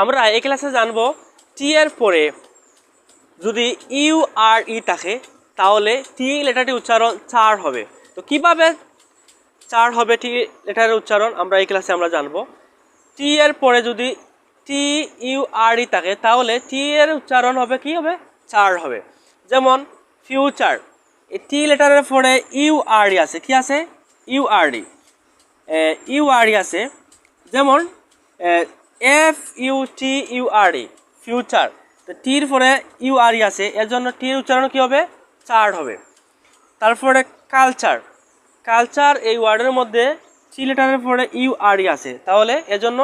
আমরা এই ক্লাসে জানব টি এর পরে যদি ইউ আর ই থাকে, তাহলে টি লেটারটি উচ্চারণ চার হবে। তো কীভাবে চার হবে টি লেটারের উচ্চারণ আমরা এই ক্লাসে আমরা জানব। টি এর পরে যদি টি ইউ আর ই থাকে, তাহলে টি এর উচ্চারণ হবে কি হবে? চার হবে। যেমন ফিউচার এই টি লেটারের পরে ইউ আর ই আছে। কি আছে? U R D U R E আছে। যেমন F U T U R E future তো টির পরে ইউ আর ই আছে, এর জন্য টির উচ্চারণ কী হবে? চার হবে। তারপরে কালচার কালচার এই ওয়ার্ডের মধ্যে টি লেটারের পরে ইউ আর ই আছে। তাহলে এজন্য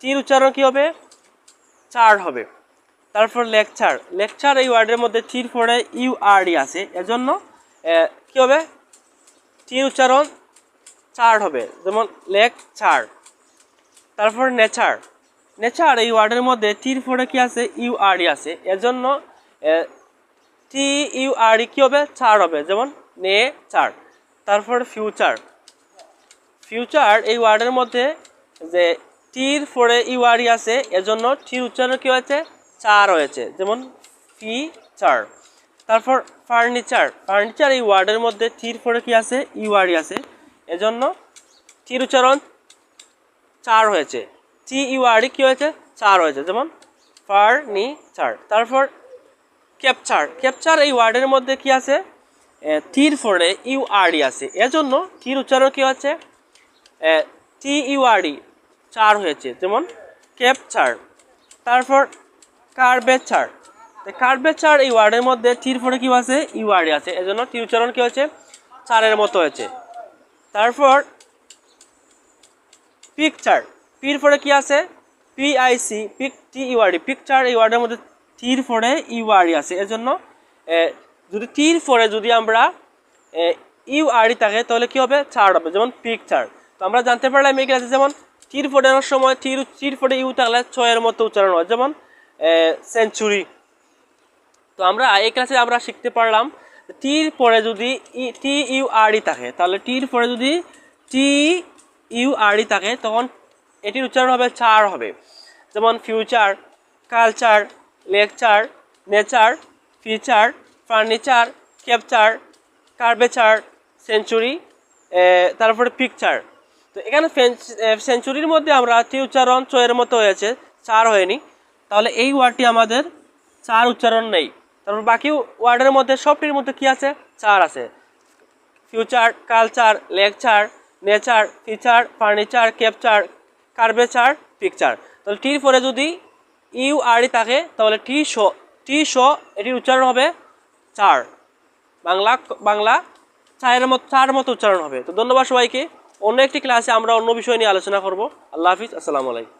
টির উচ্চারণ কী হবে? চার হবে। তারপর লেকচার লেকচার এই ওয়ার্ডের মধ্যে টির পরে ইউ আর ই আছে। এজন্য কী হবে? টির উচ্চারণ চার হবে। যেমন লেকচার তারপর নেচার নেচার, এই ওয়ার্ডের মধ্যে টির পরে কি আছে? ইউ আর ই আছে। এজন্য টি, ইউ আর ই কী হবে? চার হবে। যেমন, নে, চার। তারপর ফিউচার। ফিউচার, এই ওয়ার্ডের মধ্যে যে টির পরে ইউ আর ই আছে, এজন্য টির উচ্চারণ কী হয়েছে? চার হয়েছে। যেমন ফি চার তারপর ফার্নিচার। ফার্নিচার, এই ওয়ার্ডের মধ্যে টির পরে কি আছে? ইউ আর ই আছে। এজন্য টির উচ্চারণ চার হয়েছে। টি ই কী হয়েছে? চার হয়েছে। যেমন ফার্নিচার তারপর, ক্যাপচার। ক্যাপচার এই ওয়ার্ডের মধ্যে কি আছে? টির ফোরে ইউ আর ডি আছে। এজন্য টির উচ্চারণ কী হচ্ছে? টি ইউ আর ডি চার হয়েছে। যেমন, ক্যাপচার। তারপর, কার্বেচার। কার্বেচার এই ওয়ার্ডের মধ্যে টির ফোরে কী আছে? ইউ আর ডি আছে। এজন্য টির উচ্চারণ কী হয়েছে? চারের মতো হয়েছে। তারপর, পিকচার। পির পরে কি আছে? PIC pic T URD picture এই ওয়ার্ডের মধ্যে টির পরে ইউআরডি আছে। এর জন্য যদি টির পরে যদি আমরা ইউআরডি থাকে, তাহলে কি হবে? চার হবে, যেমন পিকচার তো আমরা জানতে পারলাম এই আছে যেমন টির ফোটানোর সময় টির টির ফোটে ইউ থাকলে ছয়ের মতো উচ্চারণ হয়, যেমন সেঞ্চুরি তো আমরা এই ক্লাসে আমরা শিখতে পারলাম টির পরে যদি টি ইউ আর ই থাকে, তাহলে টির পরে যদি টি ইউ আর ই থাকে, তখন এটির উচ্চারণ হবে চার হবে। যেমন future culture lecture nature feature furniture capture curvature century তারপরে পিকচার তো এখানে সেঞ্চুরির মধ্যে আমরা উচ্চারণ চয়ের মতো হয়েছে, চার হয়নি। তাহলে এই ওয়ার্ডটি আমাদের চার উচ্চারণ নেই। তারপর বাকি ওয়ার্ডের মধ্যে সবটির মধ্যে কি আছে? চার আছে। Future culture lecture nature feature furniture capture curvature picture তাহলে টির পরে যদি ইউ আর ই থাকে, তাহলে টি শো টি শো এটির উচ্চারণ হবে চার বাংলা বাংলা চায়ের মতো, চার মতো উচ্চারণ হবে। তো ধন্যবাদ সবাইকে। অন্য একটি ক্লাসে আমরা অন্য বিষয় নিয়ে আলোচনা করব। আল্লাহ হাফিজ, আসসালামু আলাইকুম।